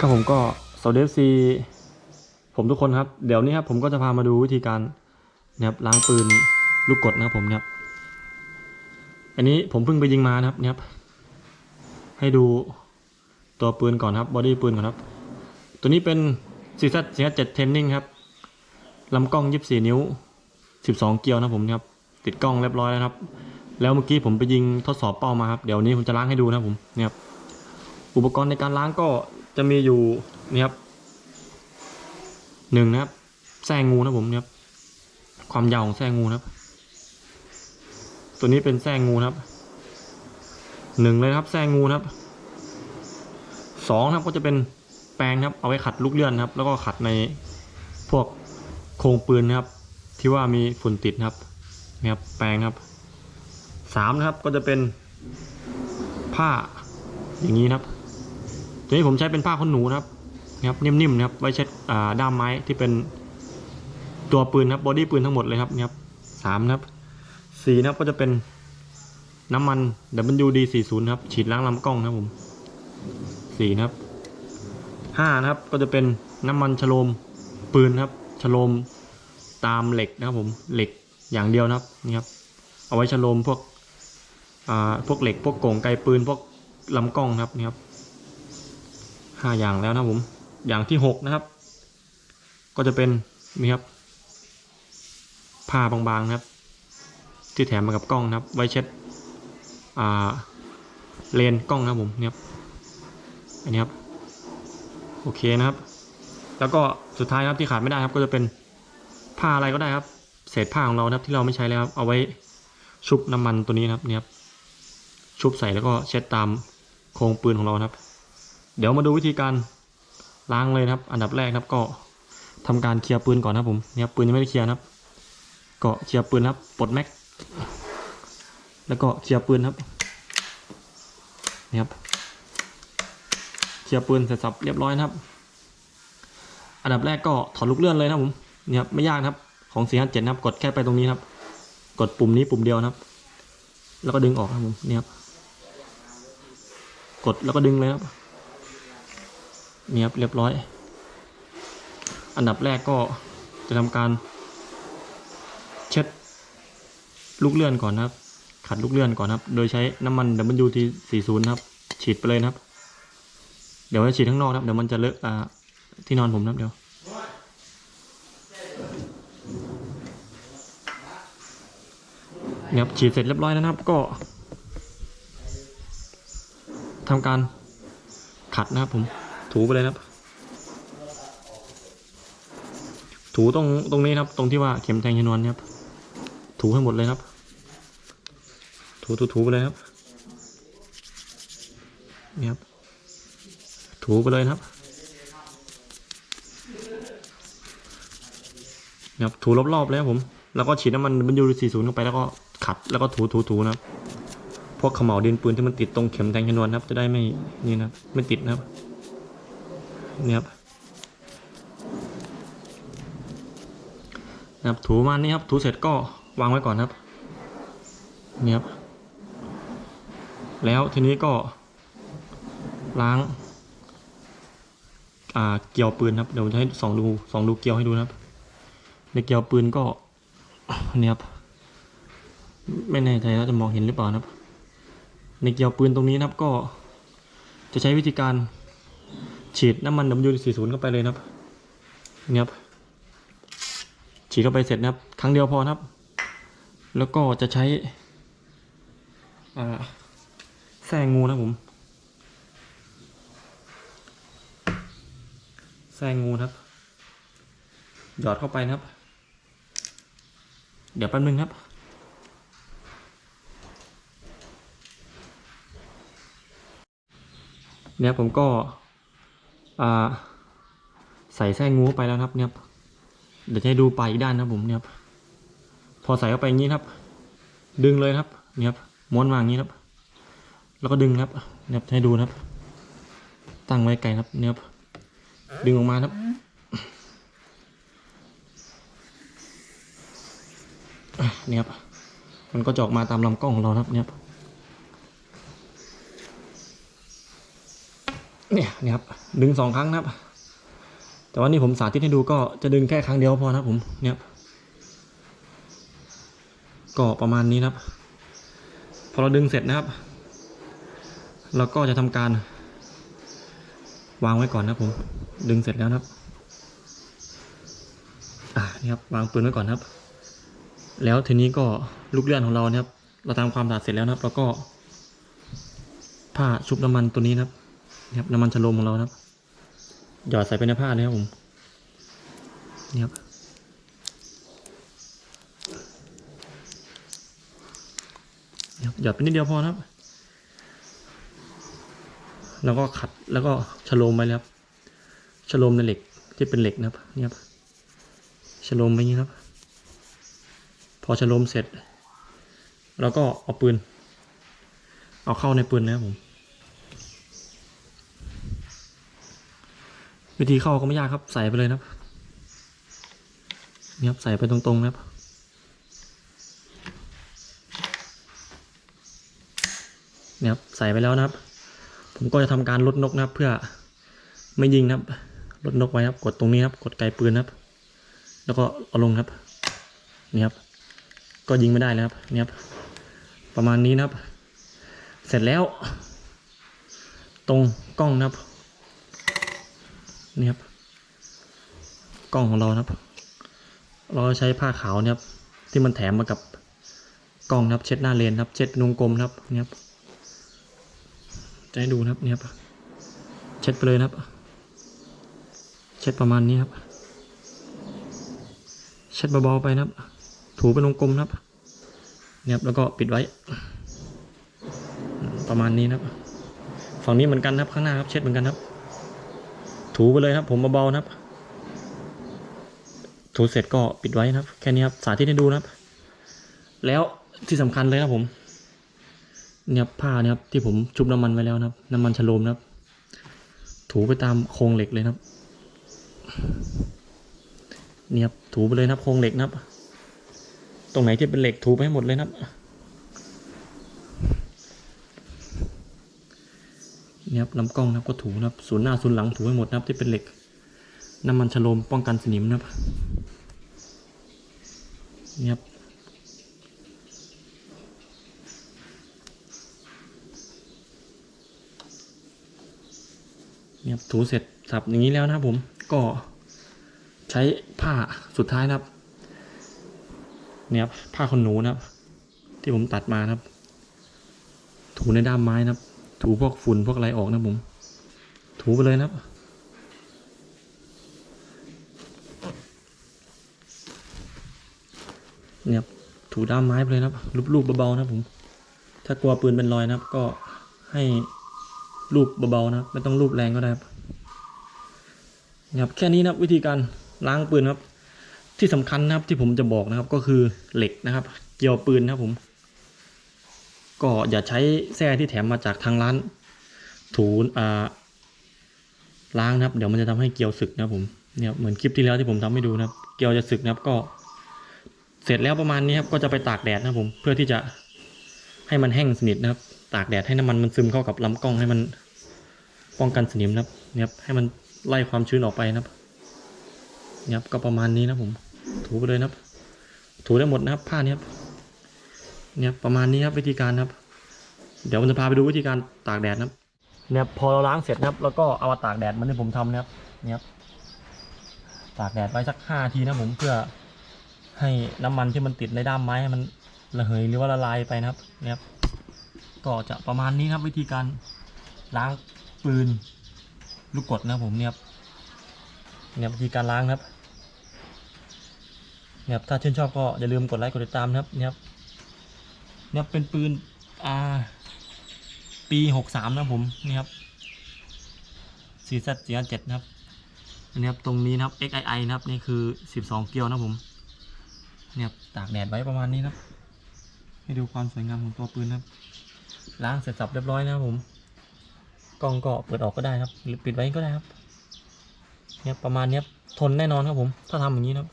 ครับผมก็สวัสดีซีผมทุกคนครับ เดี๋ยวนี้ครับผมก็จะพามาดูวิธีการนะครับล้างปืนลูกกดนะครับผมเนี่ยครับอันนี้ผมเพิ่งไปยิงมานะครับเนี่ยครับให้ดูตัวปืนก่อนครับบอดี้ปืนก่อนครับ ตัวนี้เป็นซีซัซีซัเจ็ดเทนนิงครับลำกล้องยี่สิบสี่นิ้วสิบสองเกลียวนะผมครับ ติดกล้องเรียบร้อยแล้วครับ แล้วเมื่อกี้ผมไปยิงทดสอบเป้ามาครับ เดี๋ยวนี้ผมจะล้างให้ดูนะครับผมเนี่ยครับอุปกรณ์ในการล้างก็ จะมีอยู่นี่ครับหนึ่งนะครับแส้งูนะผมนี่ครับความยาวของแส้งูนะครับ ตัวนี้เป็นแส้งูนะครับหนึ่งเลยครับแส้งูนะครับสองครับก็จะเป็นแปรงครับเอาไว้ขัดลูกเลื่อนครับ แล้วก็ขัดในพวกโครงปืนนะครับ ที่ว่ามีฝุ่นติดนะครับนี่ครับแปรงครับสามนะครับก็จะเป็นผ้าอย่างนี้นะครับ ตัวนี้ผมใช้เป็นผ้าขนหนูนะครับนะครับนิ่มๆนะครับไว้เช็ดด้ามไม้ที่เป็นตัวปืนครับบอดี้ปืนทั้งหมดเลยครับนะครับสามนะครับสี่นะครับก็จะเป็นน้ำมัน WD 4 0 ครับฉีดล้างลำกล้องนะครับผมสี่นะครับห้านะครับก็จะเป็นน้ำมันฉโลมปืนครับฉโลมตามเหล็กนะครับผมเหล็กอย่างเดียวนะครับนี่ครับเอาไว้ฉโลมพวกอ่าพวกเหล็กพวกโก่งไกลปืนพวกลำกล้องนะครับนี่ครับ ห้าอย่างแล้วนะผมอย่างที่หกนะครับ ก็จะเป็นนี่ครับผ้าบางๆนะครับ ที่แถมมากับกล้องนะครับ ไว้เช็ดอ่าเลนกล้องนะผมเนี่ยครับอันนี้ครับโอเคนะครับ แล้วก็สุดท้ายครับที่ขาดไม่ได้ครับ ก็จะเป็นผ้าอะไรก็ได้ครับ เศษผ้าของเราครับที่เราไม่ใช้แล้วครับเอาไว้ชุบน้ำมันตัวนี้นะครับเนี่ยครับชุบใส่แล้วก็เช็ดตามโครงปืนของเราครับ เดี๋ยวมาดูวิธีการล้างเลยนะครับ อันดับแรกครับก็ทำการเคลียร์ปืนก่อนนะครับผมเนี่ยครับปืนยังไม่ได้เคลียร์นะครับ ก็เคลียร์ปืนครับปลดแม็กแล้วก็เคลียร์ปืนครับนี่ครับเคลียร์ปืนเสร็จสับเรียบร้อยนะครับ อันดับแรกก็ถอดลูกเลื่อนเลยนะผมเนี่ยครับไม่ยากครับ ของ4 5 7นะครับ กดแค่ไปตรงนี้ครับ กดปุ่มนี้ปุ่มเดียวนะครับ แล้วก็ดึงออกครับผมเนี่ยครับกดแล้วก็ดึงเลยครับ นี่ครับเรียบร้อย อันดับแรกก็จะทำการ เช็ดลูกเลื่อนก่อนนะครับ ขัดลูกเลื่อนก่อนครับ โดยใช้น้ำมัน WT 40 นะครับ ฉีดไปเลยนะครับ เดี๋ยวจะฉีดข้างนอกครับ เดี๋ยวมันจะเลอะอ่าที่นอนผมนะครับเดี๋ยวเนี่ยครับฉีดเสร็จเรียบร้อยแล้วนะครับก็ทำการขัดนะครับผม ถูไปเลยครับ ถูตรงตรงนี้ครับ ตรงที่ว่าเข็มแทงชนวนเนี่ยครับ ถูให้หมดเลยครับ ถูถูถูไปเลยครับนี่ครับ ถูไปเลยครับนี่ครับถูรอบๆเลยครับผม แล้วก็ฉีดน้ำมันบรรยูสี่ศูนย์เข้าไปแล้วก็ขัดแล้วก็ถูถูถูนะครับ พวกเขม่าวดินปืนที่มันติดตรงเข็มแทงชนวนครับ จะได้ไม่นี่นะไม่ติดนะครับ เนี่ยครับนะครับถูมานี้ครับถูเสร็จก็วางไว้ก่อนครับเนี่ยครับแล้วทีนี้ก็ล้างอ่าเกลียวปืนครับเดี๋ยวจะให้สองดูสองดูเกลียวให้ดูนะครับ ในเกลียวปืนก็เนี่ยครับไม่แน่ใจว่าจะมองเห็นหรือเปล่านะครับ ในเกลียวปืนตรงนี้นะครับก็จะใช้วิธีการ ฉีดน้ำมัน W40 เข้าไปเลยนะครับนี่ครับ ฉีดเข้าไปเสร็จนะครับ ครั้งเดียวพอครับ แล้วก็จะใช้อ่าแส้งูนะผมแส้งูครับ หยอดเข้าไปนะครับ เดี๋ยวแป๊บนึงครับเนี่ยผมก็ ใส่แส้งูไปแล้วครับเนี่ยครับเดี๋ยวจะให้ดูปลายอีกด้านนะผมเนี่ยครับพอใส่เข้าไปอย่างนี้ครับ ดึงเลยครับเนี่ยครับม้วนวางอย่างนี้ครับ แล้วก็ดึงครับเนี่ยครับให้ดูครับ ตั้งไว้ไกลครับเนี่ยครับดึงออกมาครับเนี่ยครับมันก็จะออกมาตามลำกล้องของเราครับเนี่ยครับ เนี่ยนี่ครับดึงสองครั้งนะครับ แต่ว่านี่ผมสาธิตให้ดูก็จะดึงแค่ครั้งเดียวพอนะครับผมเนี่ยก็ประมาณนี้นะครับ พอเราดึงเสร็จนะครับเราก็จะทำการ วางไว้ก่อนนะผม ดึงเสร็จแล้วนะครับ อ่านี่ครับวางปืนไว้ก่อนครับ แล้วทีนี้ก็ลูกเลื่อนของเราเนี่ยครับเราทำความสะอาดเสร็จแล้วนะครับแล้วก็ผ้าชุบน้ำมันตัวนี้นะครับ นี่ครับน้ำมันชะโลมของเรานะครับ หยอดใส่ไปในผ้าเลยครับผมนี่ครับนี่ครับหยอดไปนิดเดียวพอครับ แล้วก็ขัดแล้วก็ชะโลมไปแล้วครับชะโลมในเหล็กที่เป็นเหล็กนะครับนี่ครับชะโลมไปงนี้ครับ พอชะโลมเสร็จ แล้วก็เอาปืน เอาเข้าในปืนนะครับผม วิธีเข้าก็ไม่ยากครับใส่ไปเลยนะครับนี่ครับใส่ไปตรงๆนะครับเนี่ยครับใส่ไปแล้วนะครับ ผมก็จะทำการลดนกนะครับ เพื่อไม่ยิงนะครับลดนกไว้ครับกดตรงนี้ครับกดไกลปืนนะครับ แล้วก็เอาลงครับนี่ครับ ก็ยิงไม่ได้แล้วครับนี่ครับ ประมาณนี้นะครับ เสร็จแล้ว ตรงกล้องนะครับ นี่ครับ กล้องของเรานะครับ เราใช้ผ้าขาวเนี่ยครับ ที่มันแถมมากับกล้องนะครับ เช็ดหน้าเลนครับ เช็ดวงกลมนะครับนี่ครับ จะให้ดูนะครับนี่ครับ เช็ดไปเลยนะครับ เช็ดประมาณนี้ครับ เช็ดเบาๆไปนะครับ ถูเป็นวงกลมนะครับเนี่ยครับ แล้วก็ปิดไว้ ประมาณนี้นะครับ ฝั่งนี้เหมือนกันนะครับข้างหน้าครับ เช็ดเหมือนกันครับ ถูไปเลยครับ ผมเบาๆนะครับ ถูเสร็จก็ปิดไว้นะครับ แค่นี้ครับสาธิตให้ดูนะครับ แล้วที่สำคัญเลยนะผม เนี่ยผ้าเนี่ยครับ ที่ผมชุบน้ำมันไว้แล้วนะครับ น้ำมันชโลมนะครับ ถูไปตามโครงเหล็กเลยนะครับ เนี่ยครับถูไปเลยนะครับโครงเหล็กนะครับ ตรงไหนที่เป็นเหล็กถูไปให้หมดเลยนะครับ นี่ครับลำกล้องนะครับก็ถูนะครับศูนหน้าศูนหลังถูให้หมดนะครับที่เป็นเหล็ก น้ำมันชโลมป้องกันสนิมนะครับนี่ครับนี่ครับถูเสร็จสับอย่างนี้แล้วนะครับผมก็ใช้ผ้าสุดท้ายนะครับเนี่ยครับผ้าขนหนูนะครับ ที่ผมตัดมานะครับ ถูในด้ามไม้นะครับ ถูพวกฝุ่นพวกอะไรออกนะผม ถูไปเลยนะครับเนี่ยครับถูด้ามไม้ไปเลยนะครับรูปๆเบาๆนะผม ถ้ากลัวปืนเป็นรอยนะครับ ก็ให้รูปเบาๆนะไม่ต้องรูปแรงก็ได้ครับนะครับแค่นี้นะครับวิธีการล้างปืนครับ ที่สำคัญนะครับที่ผมจะบอกนะครับก็คือเหล็กนะครับ เกี่ยวปืนนะครับผม ก็อย่าใช้แส้ที่แถมมาจากทางร้าน ถูอ่าล้างนะครับ เดี๋ยวมันจะทำให้เกลียวสึกนะผมเนี่ยเหมือนคลิปที่แล้วที่ผมทำให้ดูนะครับ เกลียวจะสึกนะครับก็ เสร็จแล้วประมาณนี้ครับก็จะไปตากแดดนะผมเพื่อที่จะให้มันแห้งสนิทนะครับ ตากแดดให้น้ำมันมันซึมเข้ากับลำกล้องให้มันป้องกันสนิมนะครับเนี่ยให้มันไล่ความชื้นออกไปนะครับเนี่ยครับก็ประมาณนี้นะผม ถูไปเลยนะครับ ถูได้หมดนะครับผ้าเนี้ครับ เนี่ยประมาณนี้ครับวิธีการครับ เดี๋ยวผมจะพาไปดูวิธีการตากแดดนะครับเนี่ยพอเราล้างเสร็จนะครับแล้วก็เอามาตากแดดเหมันที่ผมทำนะครับเนี่ยครับตากแดดไว้สักห้าทีนะผมเพื่อให้น้ำมันที่มันติดในด้ามไม้ให้มันระเหยหรือว่าละลายไปนะครับเนี่ยครับก็จะประมาณนี้ครับวิธีการล้างปืนลูกกดนะผมเนี่ยเนี่ยวิธีการล้างนะครับเนี่ยถ้าชื่นชอบก็อย่าลืมกดไลค์กดติดตามนะครับเนี่ยครับ เนี่ยเป็นปืนอ่าปีหกสามนะผมนี่ครับซีซัสี่เจ็ดนะครับอันนี้ครับตรงนี้นะครับ XII นะครับนี่คือสิบสองเกลียวนะผมเนี่ยตากแดดไว้ประมาณนี้นะครับ ให้ดูความสวยงามของตัวปืนนะครับ ล้างเสร็จสับเรียบร้อยนะครับผมกล้องก็เปิดออกก็ได้ครับ หรือปิดไว้ก็ได้ครับเนี่ยประมาณเนี้ยทนแน่นอนครับผม ถ้าทำอย่างนี้นะครับ